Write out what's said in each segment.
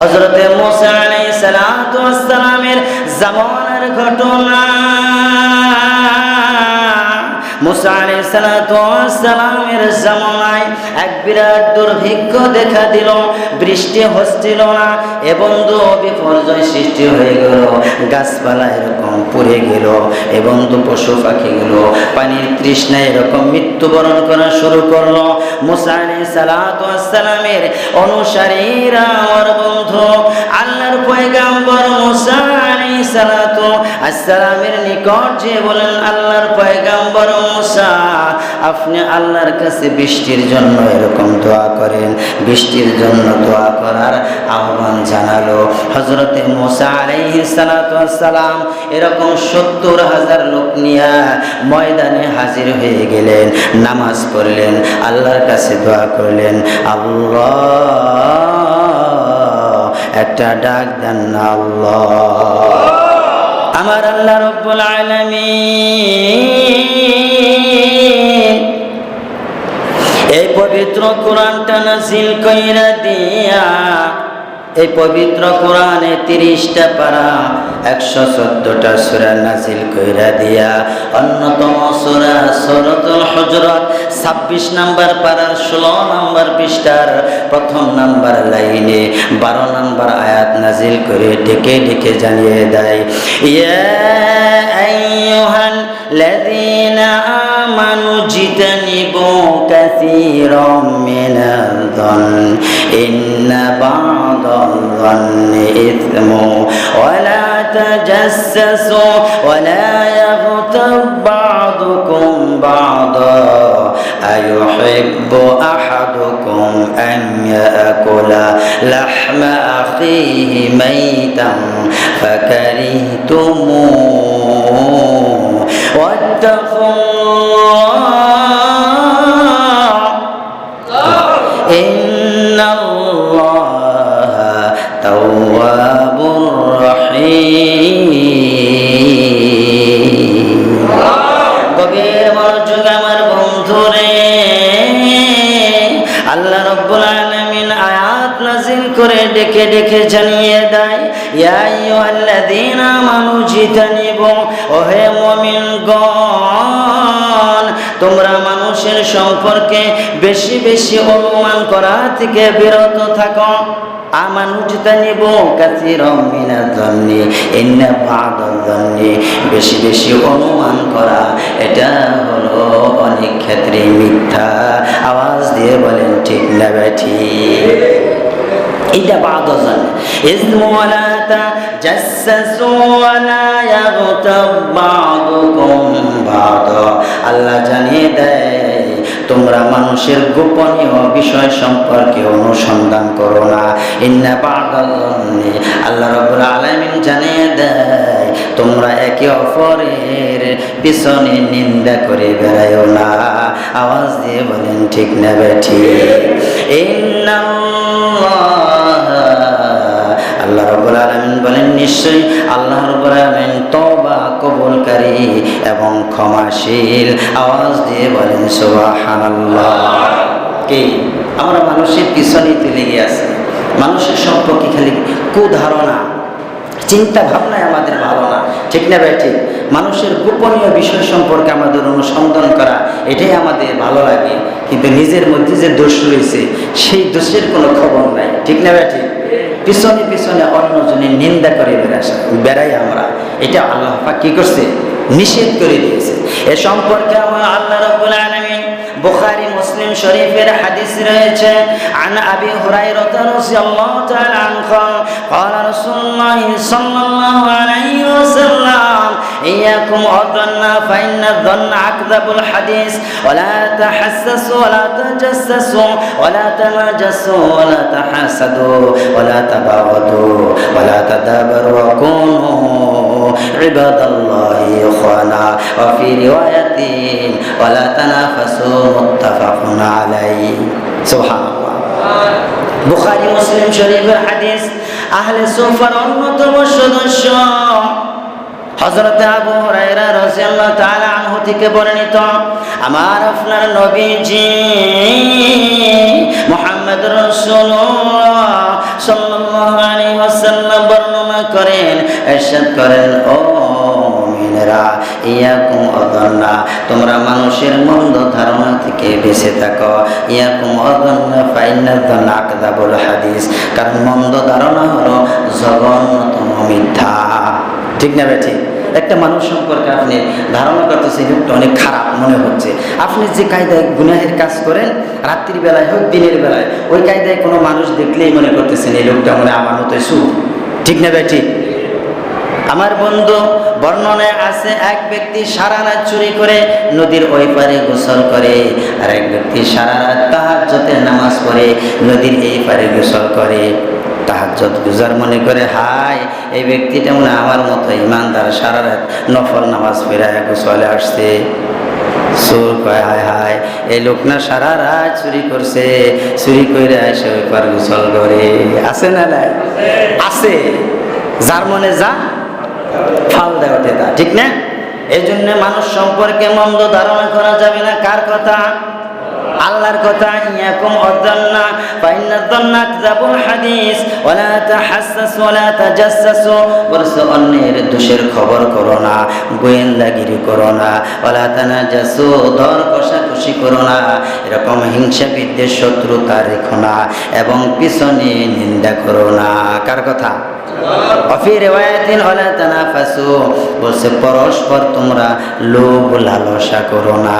হজরতে মোসা আলাই সালামের জামানার ঘটনা। মুসা সালামের জামানায় এক বিরাট দুর্ভিক্ষ দেখা দিল, বৃষ্টি হচ্ছিল না, এ বন্ধু বিপর্যয় সৃষ্টি হয়ে গেল, গাছপালা এরকম পুড়ে গেল, এ বন্ধু পশু পাখিগুলো পানির তৃষ্ণায় এরকম মৃত্যুবরণ করা শুরু করল। মুসা আলাইহিস সালাতু ওয়াস সালামের অনুসারীরা, আমার বন্ধু আসসালামের নিকট যে বলেন, আল্লাহর পয়গাম্বর মুসা, আপনি আল্লাহর কাছে বৃষ্টির জন্য এরকম দোয়া করেন। বৃষ্টির জন্য দোয়া করার আহ্বান জানালো। হজরতে মোসা আলাইহিস সালাতু আসসালাম এরকম সত্তর হাজার লোক নিয়ে ময়দানে হাজির হয়ে গেলেন, নামাজ পড়লেন, আল্লাহর কাছে দোয়া করলেন, আল্লাহ, একটা ডাক দেন আল্লাহ। আমার আল্লাহ রব্বুল আলামিন এই পবিত্র কোরআনটা নাজিল কইরা দিয়া, এই পবিত্র কোরআনে তিরিশটা পারা একশো চোদ্দটা সুরা নাজিল কইরা দিয়া, অন্যতম সুরা সরতুল হজরত, ছাব্বিশ নাম্বার পাড়ার ষোলো নাম্বার পৃষ্ঠার প্রথম নাম্বার লাইনে বারো নাম্বার আয়াত নাজিল করে ডেকে ডেকে জানিয়ে দেয়, ইয়া আইয়ুহাল লাযীনা আমানু জিতানিবু কাসীরাম মিনাল ظن إن بعض الظن إثم. ولا تجسسوا ولا يغتب بعضكم بعضا. أيحب أحدكم أن يأكل لحم أخيه ميتا فكرهتموه. واتقوا الله ডেকে ডেকে জানিয়ে দেয় তোমরা মানুষের সম্পর্কে বেশি বেশি অনুমান করা থেকে বিরত থাকো। ইন্না বেশি বেশি অনুমান করা, এটা হলো অনেক ক্ষেত্রে মিথ্যা আওয়াজ দিয়ে বলেন, ঠিক না ব্যাঠি এটা বাদজন ইসমু ওয়ালা ইয়াগতাব বাদুকুম বাদা। আল্লাহ জানিয়ে দেয়, তোমরা মানুষের গোপনীয় বিষয় সম্পর্কে অনুসন্ধান করো না। ইন্না বাদাল্লাহি। আল্লাহ রাব্বুল আলামিন জানিয়ে দেয়, তোমরা একে অপরের পিছনে নিন্দা করে বেড়াইও না। আওয়াজ দিয়ে বলেন, ঠিক না বেঠি আল্লাহ রব্বুল আলামিন বলেন, নিশ্চয়ই আল্লাহ রব্বুল আলামিন তওবা কবুলকারী এবং ক্ষমাশীল। আওয়াজ দিয়ে বলেন, সুবহানাল্লাহ। কি? আমরা মানুষের পিছনেই তো লেগে আছে। মানুষের সম্পর্কে খালি কুধারণা চিন্তা ভাবনায় আমাদের ভালো না। ঠিক না ভাই? ঠিক? মানুষের গোপনীয় বিষয় সম্পর্কে আমাদের অনুসন্ধান করা, এটাই আমাদের ভালো লাগে। কিন্তু নিজের মধ্যে যে দোষ রয়েছে, সেই দোষের কোনো খবর নাই। ঠিক না ভাই? ঠিক? পিছনে পিছনে অন্যজনের নিন্দা করে বেড়াসা বেড়াই আমরা এটা আল্লাহ পাক কি করছে নিষেধ করে দিয়েছে এ সম্পর্কে আমার আল্লাহ রব্বুল আলামিন বুখারী মুসলিম শরীফের হাদিস রয়েছে عن ابي هريره رضي الله تعالى عنه قال قال رسول الله صلى الله عليه وسلم اياكم والظن فان الظن اكذب الحديث ولا تحسسوا ولا تجسسوا ولا تناجسوا ولا تحاسدوا ولا تباغضوا ولا تدابروا وكونوا عباد الله اخوانا وفي روايه ولا تنافسوا متفق عليه سبحان الله বুখারি মুসলিম শরীফের হাদিস আহলে সুফার অন্যতম সদস্য হযরত আবু হুরায়রা রাদিয়াল্লাহু তাআলা আনহু থেকে বর্ণিত আমার আপনার নবীজি মুহাম্মদ রাসূলুল্লাহ সাল্লাল্লাহু সাল্লাল্লাহু আলাইহি ওয়াসাল্লাম বর্ণনা করেন ارشاد করেন ও অদন্না তোমরা মানুষের মন্দ ধারণা থেকে বেঁচে থাকো। ইয়াকুম অদন্না আকদাবুল হাদিস, কারণ মন্দ ধারণা হলো জঘন্যতম মিথ্যা। ঠিক না বেঠিক একটা মানুষ সম্পর্কে আপনি ধারণা করতেছেন লোকটা অনেক খারাপ মনে হচ্ছে। আপনি যে কায়দায় গুনাহের কাজ করেন, রাত্রির বেলায় হোক, দিনের বেলায়, ওই কায়দায় কোনো মানুষ দেখলেই মনে করতেছেন, এই লোকটা মনে আমার মতোই সু ঠিক না ভাই ঠিক আমার বন্ধু বর্ণনায় আছে, এক ব্যক্তি সারা রাত চুরি করে নদীর ওই পারে গোসল করে, আর এক ব্যক্তি সারা রাত তাহাজ্জতে নামাজ পড়ে নদীর এই পারে গোসল করে। তাহাজ্জত গুজার মনে করে, হায়, এই ব্যক্তিটা মনে আমার মতো ইমানদার, সারা রাত নফল নামাজ ফেরায় গোসলে আসছে। সুর কয়, হায় হায়, এই লোক না সারা রাত চুরি করছে, চুরি করে আসে ওই পার গোসল করে। আছে না নাই? আছে। যার মনে যা ফাল ওঠে তা, ঠিক না? এই জন্য মানুষ সম্পর্কে মন্দ ধারণা করা যাবে না। কার কথা? আল্লাহর কথা। ইয়াকুম অদ্দান্না ফাইন্না দান্না কিতাবুল হাদিস, ওয়ালা তাহাসসাস ওয়ালা তাজাসসাসু। বলছে, অন্যের দোষের খবর করো না, গোয়েন্দাগিরি করো না, ওয়ালা তানাজাসু দর কষাকষি করো না। এরকম হিংসা বিদ্বেষ শত্রুতা রেখো না, এবং পিছনে নিন্দা করো না। কার কথা? অফি রেওয়ায়াতিন ওয়ালা তানাফাসু, বলছে, পরস্পর তোমরা লোভ লালসা করো না।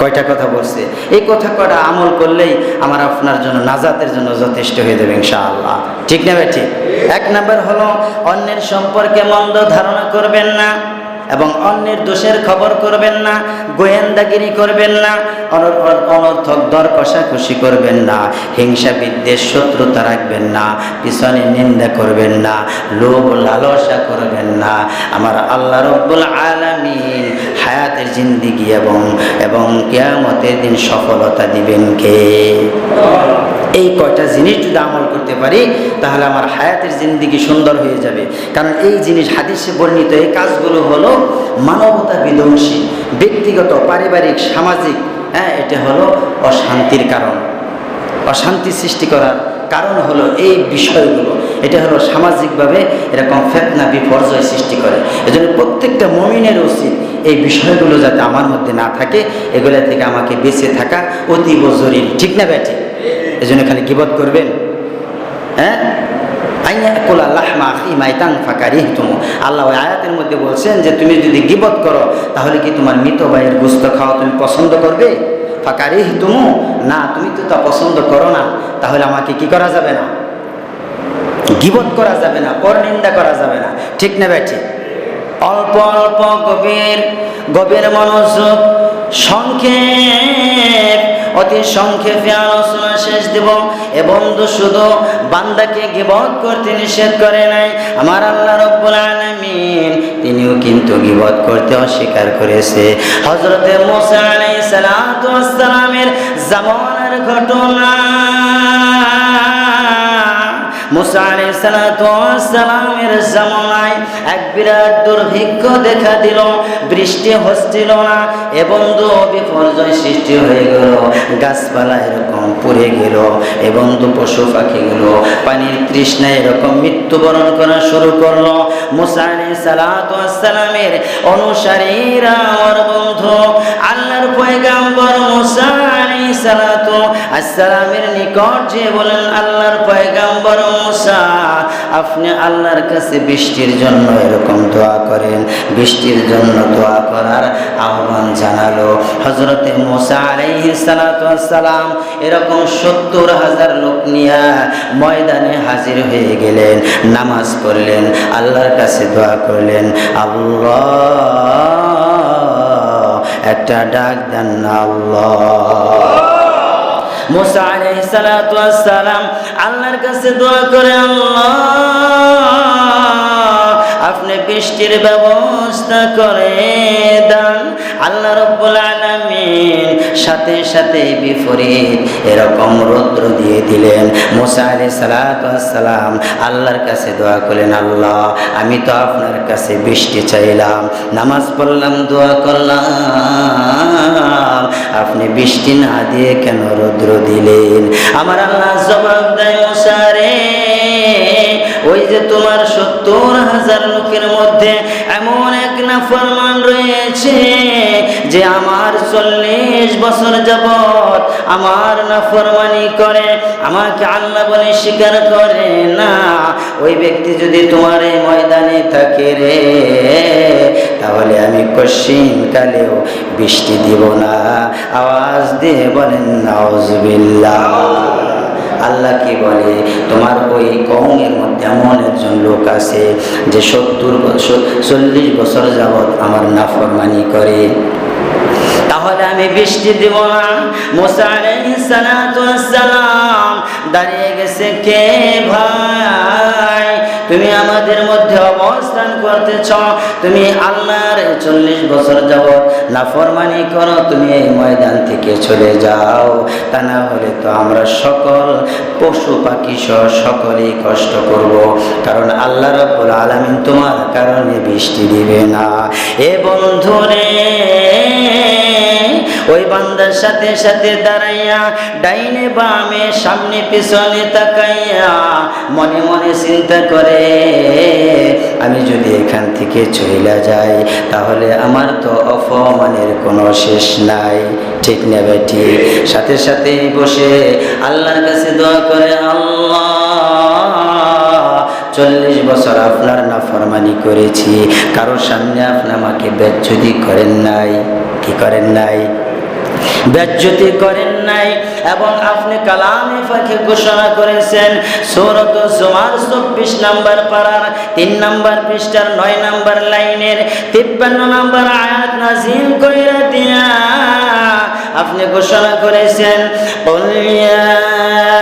কয়টা কথা বলছে? এই কথা কয়টা আমল করলেই আমার আপনার জন্য নাজাতের জন্য যথেষ্ট হয়ে যাবে, ইনশাআল্লাহ। ঠিক না ভাই, ঠিক? এক নম্বর হলো, অন্যের সম্পর্কে মন্দ ধারণা করবেন না। এবং অন্যের দোষের খবর করবেন না, গোয়েন্দাগিরি করবেন না, অনর- অনর্থক দর কষাকষি করবেন না, হিংসা বিদ্বেষ শত্রুতা রাখবেন না, পিছনে নিন্দা করবেন না, লোভ লালসা করবেন না। আমার আল্লাহ রব্বুল হায়াতের জিন্দিগি এবং এবং কেয়ামতের দিন সফলতা দিবেন কে? এই কয়টা জিনিস যদি আমল করতে পারি, তাহলে আমার হায়াতের জিন্দিগি সুন্দর হয়ে যাবে। কারণ এই জিনিস হাদিসে বর্ণিত, এই কাজগুলো হলো মানবতা বিধ্বংসী, ব্যক্তিগত, পারিবারিক, সামাজিক হ্যাঁ এটা হলো অশান্তির কারণ। অশান্তি সৃষ্টি করার কারণ হলো এই বিষয়গুলো। এটা হলো সামাজিকভাবে এরকম ফেতনা, বিপর্যয় সৃষ্টি করে। এজন্য প্রত্যেকটা মমিনের উচিত এই বিষয়গুলো যাতে আমার মধ্যে না থাকে, এগুলো থেকে আমাকে বেঁচে থাকা অতীব জরুরি। ঠিক না ব্যাটি? এজন্য খালি গিবত করবেন। হ্যাঁ? আল্লাহ আয়াতের মধ্যে বলছেন যে, তুমি যদি গিবত করো, তাহলে কি তোমার মৃত ভাইয়ের গুস্ত খাওয়া তুমি পছন্দ করবে? ফাকারি তুমু না, তুমি তো তা পছন্দ করো না, তাহলে আমাকে কি করা যাবে না? গিবত করা যাবে না পর নিন্দা করা যাবে না। ঠিক না ব্যাটি অল্প অল্প, গভীর গভীর মনোযোগ, সংক্ষেপ, অতি সংক্ষেপে আলোচনা শেষ দেব। এ বন্ধু শুধু বান্দাকে গিবত করতে নিষেধ করে নাই, আমার আল্লাহ রব্বুল আলামিন তিনিও কিন্তু গিবত করতে অস্বীকার করেছে। হজরতে মোসা ওয়াস সালামের জামানার ঘটনা মুসা আলাইসালামের জামানায় এক বিরাট দুর্ভিক্ষ দেখা দিল, বৃষ্টি হচ্ছিল না, এ বন্ধু বিপর্যয় সৃষ্টি হয়ে গেল, গাছপালা এরকম পুড়ে গেল, এ বন্ধু পশু পাখিগুলো পানির তৃষ্ণায় এরকম মৃত্যুবরণ করা শুরু করল। মুসা আলাইসালামের অনুসারীরা, আমার বন্ধু, আল্লাহর পয়গাম্বর মুসা আলাইসালাতু আসসালামের নিকট যে বলেন, আল্লাহর পয়গাম্বর মুসা আপনি আল্লাহর কাছে বৃষ্টির জন্য এরকম দোয়া করেন। বৃষ্টির জন্য দোয়া করার আহ্বান জানালো। হজরতে মোসা সালাম এরকম সত্তর হাজার লোক নিয়ে ময়দানে হাজির হয়ে গেলেন, নামাজ পড়লেন, আল্লাহর কাছে দোয়া করলেন, আল্লাহ, একটা ডাক দেন আল্লাহ। মুসা আলাইহিস সালাতু সালাম আল্লাহর কাছে দোয়া করে, আল্লাহ, আপনি বৃষ্টির ব্যবস্থা করে দেন। আল্লাহ রব্বুল আলামিন সাথে সাথে বিপরীত এরকম রৌদ্র দিয়ে দিলেন। মুসা সালাতু সালাম আল্লাহর কাছে দোয়া করলেন, আল্লাহ, আমি তো আপনার কাছে বৃষ্টি চাইলাম, নামাজ পড়লাম, দোয়া করলাম। আপনি বৃষ্টি না দিয়ে কেন রৌদ্র দিলেন? আমার আল্লাহ জবাব দেয় মুসারে যে তোমার সত্তর হাজার লোকের মধ্যে এমন এক নাফরমান রয়েছে যে আমার চল্লিশ বছর যাবৎ আমার নাফরমানি করে, আমাকে আল্লাহ বলে স্বীকার করে না, ওই ব্যক্তি যদি তোমার এই ময়দানে থাকে রে, তাহলে আমি কশিন কালেও বৃষ্টি দিব না। আওয়াজ দিয়ে বলেন, নাউজবিল্লাহ। আল্লাহ কি বলে? তোমার ওই কৌমের মধ্যে এমন একজন লোক আছে যে সত্তর বছর, চল্লিশ বছর যাবৎ আমার নাফরমানি করে। তাহলে আমি বৃষ্টি দিব না। মোসা দাঁড়িয়ে গেছে, কে ভাই? তুমি আমাদের মধ্যে অবস্থান করতেছ। তুমি আল্লাহর চল্লিশ বছর যাবৎ নাফরমানি করো, তুমি এই ময়দান থেকে চলে যাও। তা না হলে তো আমরা সকল পশু পাখি সহ সকলেই কষ্ট করব। কারণ আল্লাহ রব্বুল আলামিন তোমার কারণে বৃষ্টি দিবে না। এ বন্ধুরে ওই বান্দার সাথে সাথে দাঁড়াইয়া ডাইনে বামে সামনে পিছনে তাকাইয়া মনে মনে চিন্তা করে, আমি যদি এখান থেকে চইলা যাই, তাহলে আমার তো অপমানের কোনো শেষ নাই। ঠিক না বেটি? সাথে সাথে বসে আল্লাহর কাছে দোয়া করে, আল্লাহ, চল্লিশ বছর আপনার নাফরমানি করেছি। কারোর সামনে আপনি আমাকে বেজ্জতি করেন নাই, কি করেন নাই? ব্যাজ্যতি করেন নাই এবং আপনি কালামে ফাঁকে ঘোষণা করেছেন। সৌরত জোয়ার চব্বিশ নাম্বার পাড়ার তিন নাম্বার পৃষ্ঠার নয় নাম্বার লাইনের তিপ্পান্ন নাম্বার আয়াত নাজিম কইরা দিয়া আপনি ঘোষণা করেছেন কল্যাণ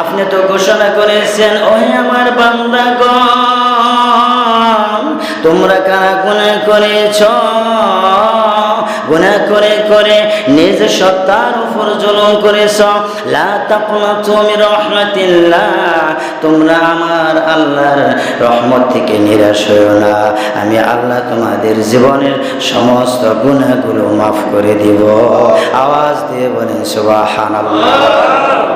আপনি তো ঘোষণা করেছেন ওই আমার বান্দাগণ, তোমরা কারা গুণা করেছ? গুণা করে করে নিজ সত্তার উপর জুলুম করেছ। লা তাপনা তুমি রহমাতিল্লাহ। তোমরা আমার আল্লাহর রহমত থেকে নিরাশ হইও না। আমি আল্লাহ তোমাদের জীবনের সমস্ত গুণাগুলো মাফ করে দিব। আওয়াজ দিয়ে বলেন, সুবহানাল্লাহ।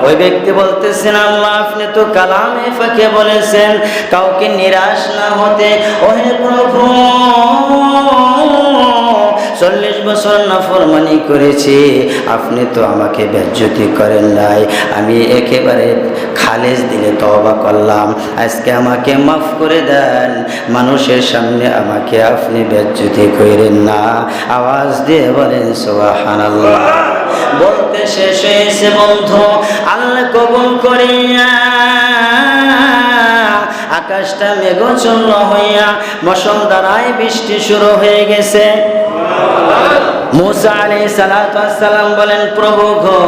ওই ব্যক্তি বলতেছেন, আল্লাহ, আপনি তো কালামে ফাঁকে বলেছেন, কাউকে নিরাশ না হতে ওহে প্রভু চল্লিশ বছর নাফরমানি করেছি, আপনি তো আমাকে বেজ্জতি করেন নাই। আমি একেবারে খালেজ দিলে তবা করলাম। আজকে আমাকে মাফ করে দেন, মানুষের সামনে আমাকে আপনি বেজ্জতি করেন না। আওয়াজ দিয়ে বলেন সোহানাল্লাহ বলতে শেষ হয়েছে বন্ধু, আল্লাহ কবুল করিয়া। আকাশটা মেঘচন্ন হইয়া দ্বারাই বৃষ্টি শুরু হয়ে গেছে। মুসা আলী সালাম বলেন, প্রভু গো,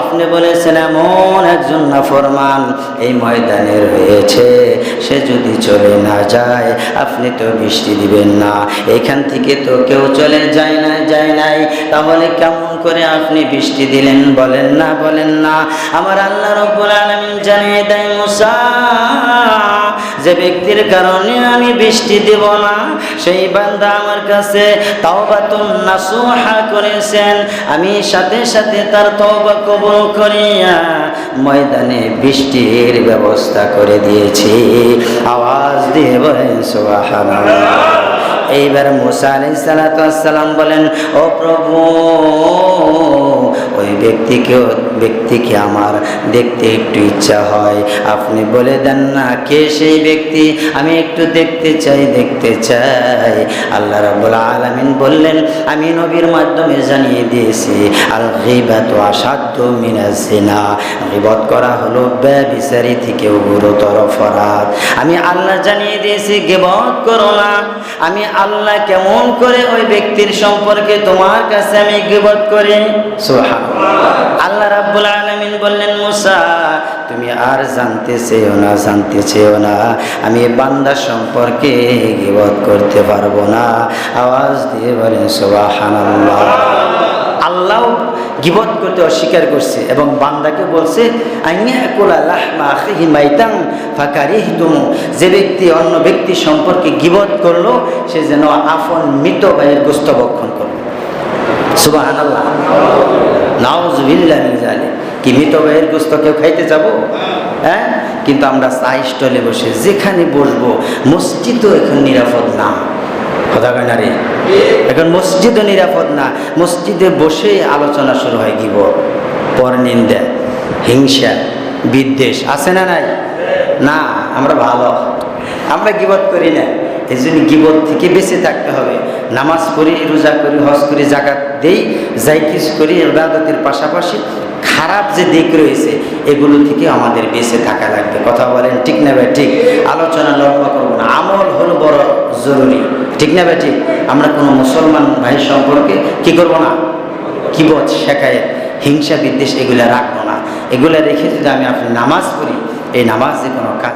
আপনি বলেছেন এমন একজন নাফরমান এই ময়দানে রয়েছে। সে যদি চলে না যায়, আপনি তো বৃষ্টি দিবেন না। এখান থেকে তো কেউ চলে যায় না, যায় নাই। তাহলে কেমন করে আপনি বৃষ্টি দিলেন? বলেন না বলেন না। আমার আল্লাহ রব্বুল আলামিন জানিয়ে দেয় মুসা যে ব্যক্তির কারণে আমি বৃষ্টি দেব না, সেই বান্দা আমার কাছে তাওবাতুন নাসুহা করেছেন। আমি সাথে সাথে তার তওবা কবুল করিয়া ময়দানে বৃষ্টির ব্যবস্থা করে দিয়েছি। আওয়াজ দিয়ে বলেন, সুবহানাল্লাহ। এইবার মুসা আলাই সালাতাম বলেন, ও প্রভু ওই ব্যক্তিকে ব্যক্তিকে আমার দেখতে একটু ইচ্ছা হয়। আপনি বলে দেন না কে সেই ব্যক্তি? আমি একটু দেখতে চাই দেখতে চাই। আল্লাহ রাবুল আলমিন বললেন, আমি নবীর মাধ্যমে জানিয়ে দিয়েছি আল গিবাত আসাধ্য মিনাজিনা গিবত করা হলো ব্যবিচারী থেকেও গুরুতর ফরাদ আমি আল্লাহ জানিয়ে দিয়েছি, গিবত করো না। আমি আল্লাহ কেমন করে ওই ব্যক্তির সম্পর্কে তোমার কাছে আমি গিবত করি? সুবহানাল্লাহ। আল্লাহ রাব্বুল আলামিন বললেন, মুসা, তুমি আর জানতে চেয়েও না, জানতে চেয়েও না। আমি বান্দা সম্পর্কে গিবত করতে পারব না। আওয়াজ দিয়ে বলেন, সুবহানাল্লাহ। আল্লাহ গিবত করতে অস্বীকার করছে এবং বান্দাকে বলছে যে ব্যক্তি অন্য ব্যক্তি সম্পর্কে গিবত করল, সে যেন আফন মৃত ভাইয়ের গোস্ত বক্ষণ করল। সুবাহ আল্লাহ নাউজবিল্লাহ জানে কি কেউ খাইতে যাব? হ্যাঁ? কিন্তু আমরা চা স্টলে বসে যেখানে বসবো, মসজিদও এখন নিরাপদ না। কথা কয় না রে? এখন মসজিদও নিরাপদ না। মসজিদে বসে আলোচনা শুরু হয় গিব পর নিন্দা, হিংসা, বিদ্বেষ। আছে না নাই? না, আমরা ভালো। আমরা গিবত করি না। এই জন্য গিবত থেকে বেঁচে থাকতে হবে। নামাজ পড়ি, রোজা করি, হজ করি জাকাত দেই যাই কিছু করি, ইবাদতের পাশাপাশি খারাপ যে দিক রয়েছে, এগুলো থেকে আমাদের বেঁচে থাকা লাগবে। কথা বলেন ঠিক না ভাই? ঠিক। আলোচনা লম্বা করব না। আমল হলো বড় জরুরি। ঠিক না ভাই? ঠিক। আমরা কোনো মুসলমান ভাই সম্পর্কে কি করব না? কিবত শেখায় হিংসা বিদ্বেষ এগুলা রাখব না। এগুলা রেখে যদি আমি আপনি নামাজ পড়ি, এই নামাজে কোনো কাজ